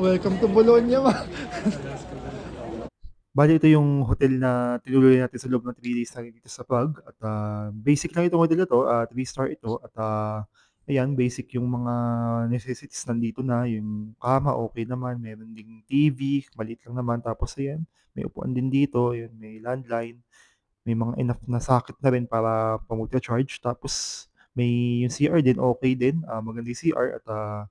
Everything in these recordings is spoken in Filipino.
welcome to Bologna ma. Bali ito yung hotel na tinuloy natin sa loob ng 3 days natin dito sa Prague at ah, basic lang itong hotel na to, 3 star ito. At ah, ayan basic yung mga necessities nandito na, yung kama okey naman, meron ding TV, maliit lang naman. Tapos ayan, may upuan din dito, yun may landline, may mga enough na socket na rin para pa-multi-charge tapos may yung CR din okey din, ah, maganda yung CR at ah,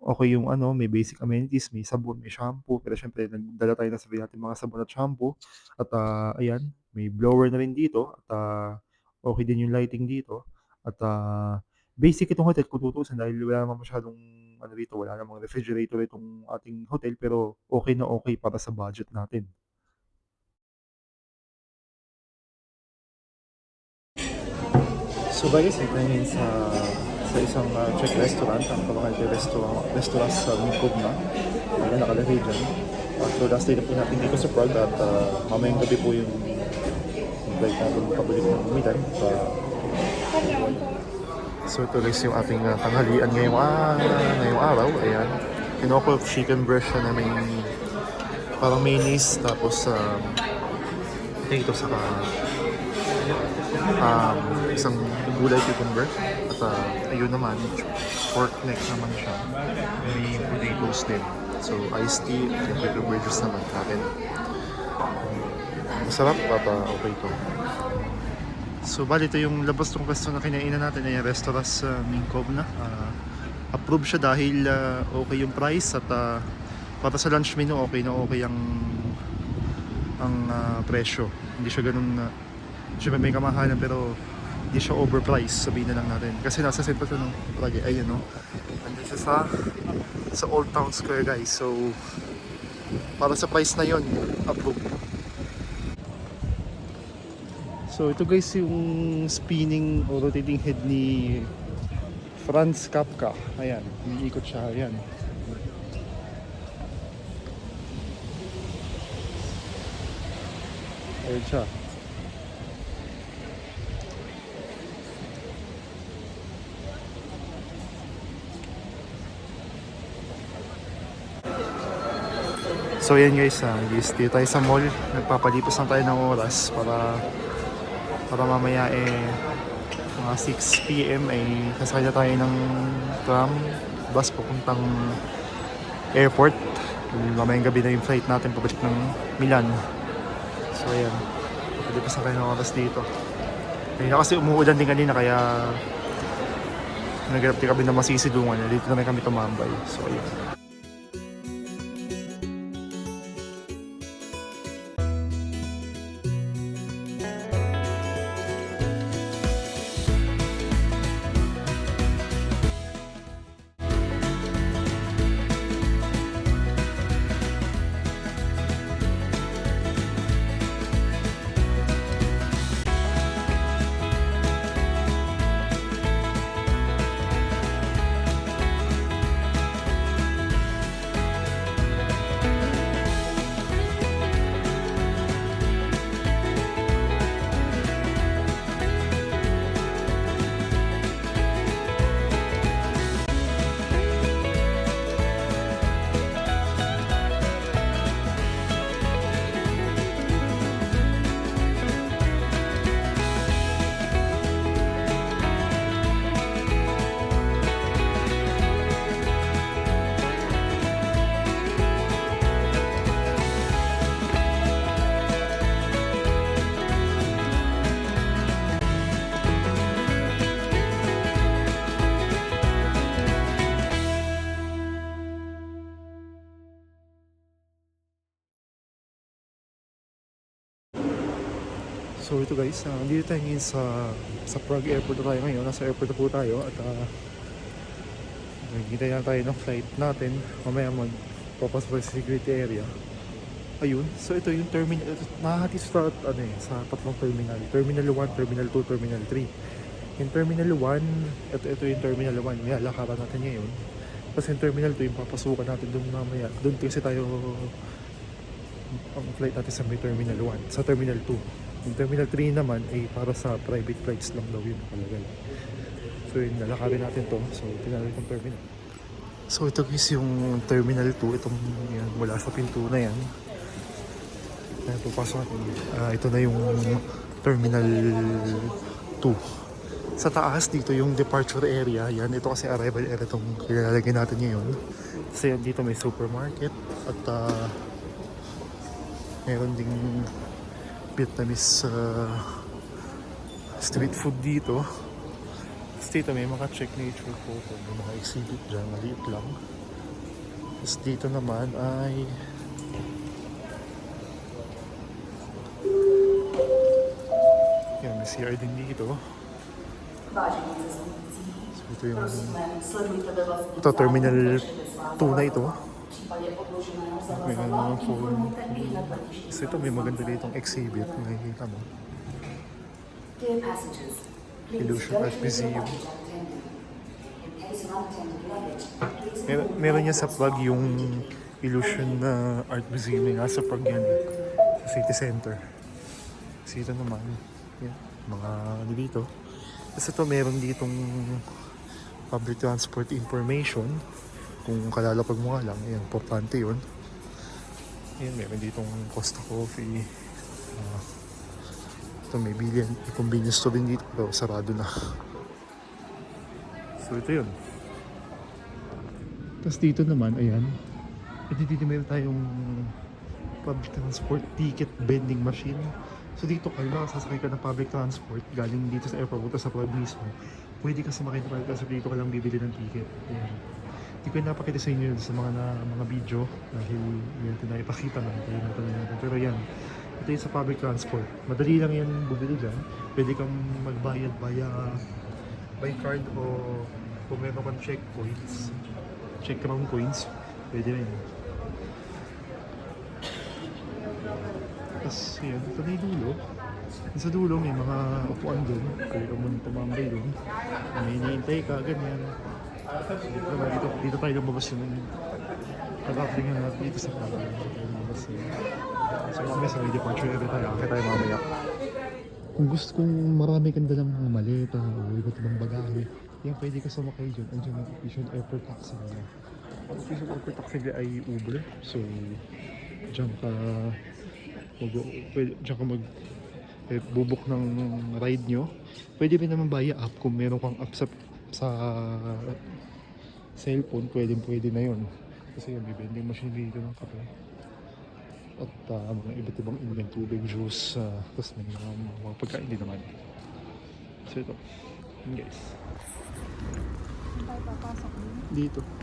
okey yung ano, may basic amenities, may sabon, may shampoo, pero siyempre nagdala tayo ng sarili nating mga sabon at shampoo at ah, ayan, may blower na rin dito at ah, okey din yung lighting dito at ah, basic itong hotel kung tutuusin dahil wala naman masyadong ano rito, wala namang refrigerator itong ating hotel pero okey na okey para sa budget natin. So guys, dito ngayon sa sa isang ah, Czech restaurant, ang kamahal na restaurant, restaurant sa Mikovna. Ayan, nakalagay dyan. Uh, so last day na po natin dito sa Prague at ah, mamayang gabi po yung invite natin pabalik ng umitan. Uh, so ito guys yung ating ah, tanghalian ngayong, ah, ngayong araw. Ayan. Kinoko chicken breast na may parang mayonnaise tapos um, potato saka um, isang gulay cucumber at uh, ayun naman pork neck naman siya. May potatoes din. So iced tea at yung cucumber juice naman kain masarap at uh, okay to. So bali ito yung labas ng restaurant na kinainan natin ay restaurant sa Minkovna uh, approve siya dahil uh, okay yung price at uh, para sa lunch menu okay na okay ang ang ah, presyo. Hindi siya ganun na Siyempre may kamahalan pero hindi siya overpriced, sabihin na lang natin. Kasi nasa sentro siya ng Prague, ayun no. Nandun siya sa, sa Old Town Square guys. So, para sa price na yon approve. So ito guys yung spinning o rotating head ni Franz Kafka. Ayan, umiikot siya. Ayan. Ayan siya. So yan guys, guys, dito tayo sa mall. Nagpapalipas lang tayo ng oras para para mamaya eh mga 6 PM ay sasakay na tayo ng tram, bus papuntang airport. Mamayang gabi na yung flight natin pabalik ng Milan. So ayan, palipas na tayo ng oras dito. Kanina kasi umuulan din kanina kaya naghanap din kami ng masisilungan. Dito na kami tumambay. So ayun. So ito guys, uh, dito tayo ngayon sa sa Prague Airport na tayo ngayon. Nasa airport na po tayo at uh, naghintay na tayo ng flight natin. Mamaya magpapasok tayo sa security area. Ayun, so ito yung terminal, nakahati sa, ano eh, sa tatlong terminal. Terminal 1, Terminal 2, Terminal 3. Yung Terminal 1, ito, ito yung Terminal 1, may alakaran natin ngayon. Tapos yung Terminal 2, yung papasukan natin doon mamaya. Doon kasi tayo ang flight natin sa may Terminal 1, sa Terminal 2. Yung Terminal 3 naman ay para sa private flights lang daw yun nakalagay. So yun, lalakarin natin to. So natin yung terminal. So ito guys yung Terminal 2, itong yan, mula sa pinto na yan. Ayan, papasok natin. Ah, ito na yung Terminal 2. Sa taas dito yung departure area, yan. Ito kasi arrival area itong pinalagay natin ngayon. Kasi yan dito may supermarket at ah, meron ding Vietnamese ah, street food dito. Tapos dito may mga check nature photo, may mga exhibit dyan, maliit lang. Tapos dito naman ay yan, may CR din dito. So ito yung ito, Terminal 2 na ito. May mga phone. So ito may maganda ditong exhibit, nakikita mo. Dear passengers, Illusion Art Museum. Mer meron niya sa Prague yung Illusion na Art Museum na nasa Prague yan sa city center. Kasi ito naman, yan, mga ano dito. Tapos ito meron ditong public transport information. Kung kalalapag mo nga lang, yan, importante yun. Yan, meron ditong Costa Coffee. Ah, ito may billion, may convenience store din dito, pero sarado na. So ito yun. Tapos dito naman, ayan. Ito dito meron tayong public transport ticket vending machine. So dito kayo makasasakay ka ng public transport galing dito sa airport punta sa Prague mismo. Pwede ka sumakay public transport dito ka lang bibili ng ticket. Ayan. Hindi ko napakita sa inyo sa mga na, mga video dahil natin na ipakita na tayo natin natin. Pero yan, ito yung sa public transport. Madali lang yan bumili dyan. Pwede kang magbayad via by card o kung meron kang check coins, check crown coins, pwede rin. Tapos yun, ito na yung dulo. Yung Sa dulo may mga upuan doon, pwede ka muna tumambay doon. May hinihintay ka, ganyan. Dito, dito, dito tayo lumabas yun. Pag-upling na natin dito sa tayo lumabas yun. So mamaya sa may departure area tayo, kaya tayo mamaya. Kung gusto kong marami kang dalang mga maleta o iba't ibang bagahe, yan pwede ka sumakay dyan. Andiyan ang official airport taxi nila. Ang official airport taxi nila ay Uber. So, dyan ka mag, pwede, dyan ka mag eh, bubuk ng ride nyo. Pwede rin naman via app kung meron kang app sa, sa cellphone, pwede pwede na yun. Kasi yung vending machine dito ng kape at ah, mga iba't ibang inilang tubig, juice, uh, tapos may mga, mga pagkain din naman. So ito, yun guys. Dito. Welcome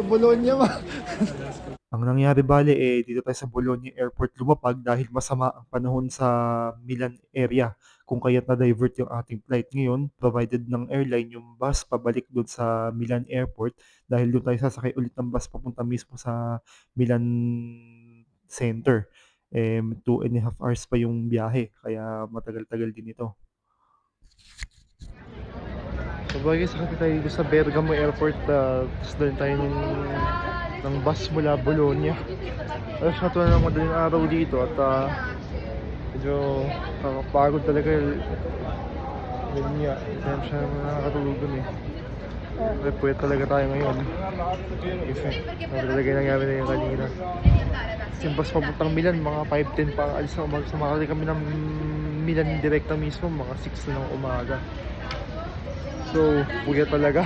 to Bologna, ma. Ang nangyari bale eh dito tayo sa Bologna Airport lumapag dahil masama ang panahon sa Milan area kung kaya't na-divert yung ating flight. Ngayon, provided ng airline yung bus pabalik doon sa Milan Airport dahil doon tayo sasakay ulit ng bus papunta mismo sa Milan Center. Eh, two and a half hours pa yung biyahe kaya matagal-tagal din ito. So bagay sakit tayo sa Bergamo Airport uh, tapos doon tayo ng, ng bus mula Bologna. Tapos natuwa ng madaling araw dito at uh, medyo nakakapagod talaga. Nga, hindi naman siya nakakatulog dun eh. May puwet talaga tayo ngayon. Kasi ano talaga nangyari na yung kanina. Yung bus papuntang Milan, mga 5.10 pa alis na umaga. Sumakali kami ng Milan direkta mismo, mga 6 na ng umaga. So, puya talaga.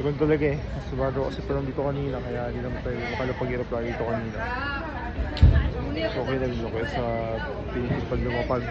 Ewan talaga eh. Subado kasi pa lang dito kanina, kaya hindi naman tayo makalapag-hirap lang dito kanina. So, okay na rin ako sa pinitipad lumapag.